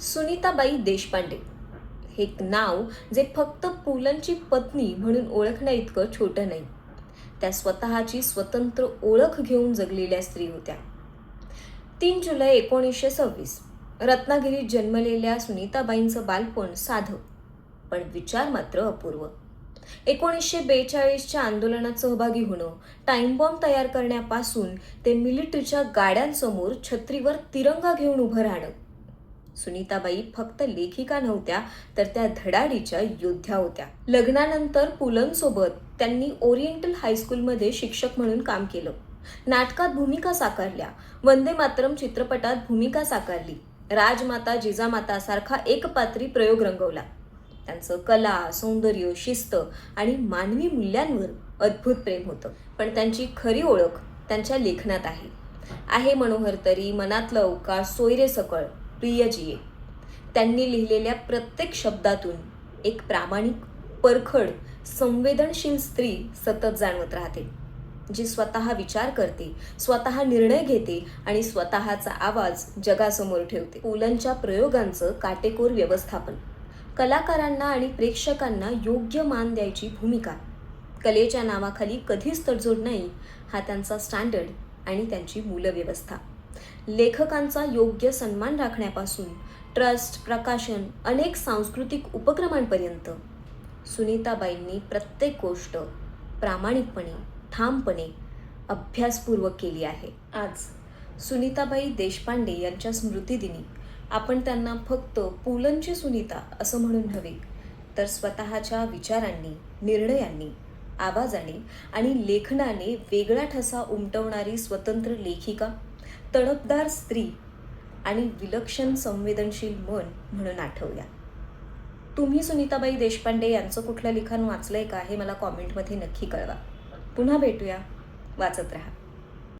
सुनीताबाई देशपांडे. हे एक नाव जे फक्त पुलंची पत्नी म्हणून ओळखण्या इतकं छोटं नाही. त्या स्वतःची स्वतंत्र ओळख घेऊन जगलेल्या स्त्री होत्या. तीन जुलै एकोणीसशे सव्वीस रत्नागिरीत जन्मलेल्या सुनीताबाईंचं बालपण साधं पण विचार मात्र अपूर्व. एकोणीसशे बेचाळीसच्या आंदोलनात सहभागी होणं टाईमबॉम्ब तयार करण्यापासून ते मिलिटरीच्या गाड्यांसमोर छत्रीवर तिरंगा घेऊन उभं राहणं सुनीताबाई फक्त लेखिका नव्हत्या तर त्या धडाडीच्या योद्ध्या होत्या. लग्नानंतर पुलंसोबत त्यांनी ओरिएंटल हायस्कूलमध्ये शिक्षक म्हणून काम केलं. नाटकात भूमिका साकारल्या. वंदे मातरम चित्रपटात भूमिका साकारली. राजमाता जिजामाता सारखा एकपात्री प्रयोग रंगवला. त्यांचं कला सौंदर्य शिस्त आणि मानवी मूल्यांवर अद्भुत प्रेम होतं. पण त्यांची खरी ओळख त्यांच्या लेखनात आहे. आहे मनोहर तरी मनातलं अवकाश सोयरे सकळ. प्रिय त्यांनी लिहिलेल्या प्रत्येक शब्दातून एक प्रामाणिक परखड संवेदनशील स्त्री सतत जाणवत राहते जी स्वतः विचार करते स्वतः निर्णय घेते आणि स्वतःचा आवाज जगासमोर ठेवते. पुलंच्या प्रयोगांचं काटेकोर व्यवस्थापन. कलाकारांना आणि प्रेक्षकांना योग्य मान द्यायची भूमिका. कलेच्या नावाखाली कधीच तडजोड नाही हा त्यांचा स्टँडर्ड आणि त्यांची मूलव्यवस्था. लेखकांचा योग्य सन्मान राखण्यापासून ट्रस्ट प्रकाशन अनेक सांस्कृतिक उपक्रमांपर्यंत. सुनीताबाईंनी प्रत्येक गोष्ट प्रामाणिकपणे ठामपणे अभ्यासपूर्वक केली आहे. आज सुनीताबाई देशपांडे यांच्या स्मृतिदिनी आपण त्यांना फक्त पुलंची सुनीता असं म्हणून नव्हे तर स्वतःच्या विचारांनी निर्णयांनी आवाजाने आणि लेखनाने वेगळा ठसा उमटवणारी स्वतंत्र लेखिका तडपदार स्त्री आणि विलक्षण संवेदनशील मन म्हणून आठवूया. तुम्ही सुनीताबाई देशपांडे यांचं कुठलं लिखाण वाचलंय का हे मला कॉमेंटमध्ये नक्की कळवा. पुन्हा भेटूया. वाचत राहा.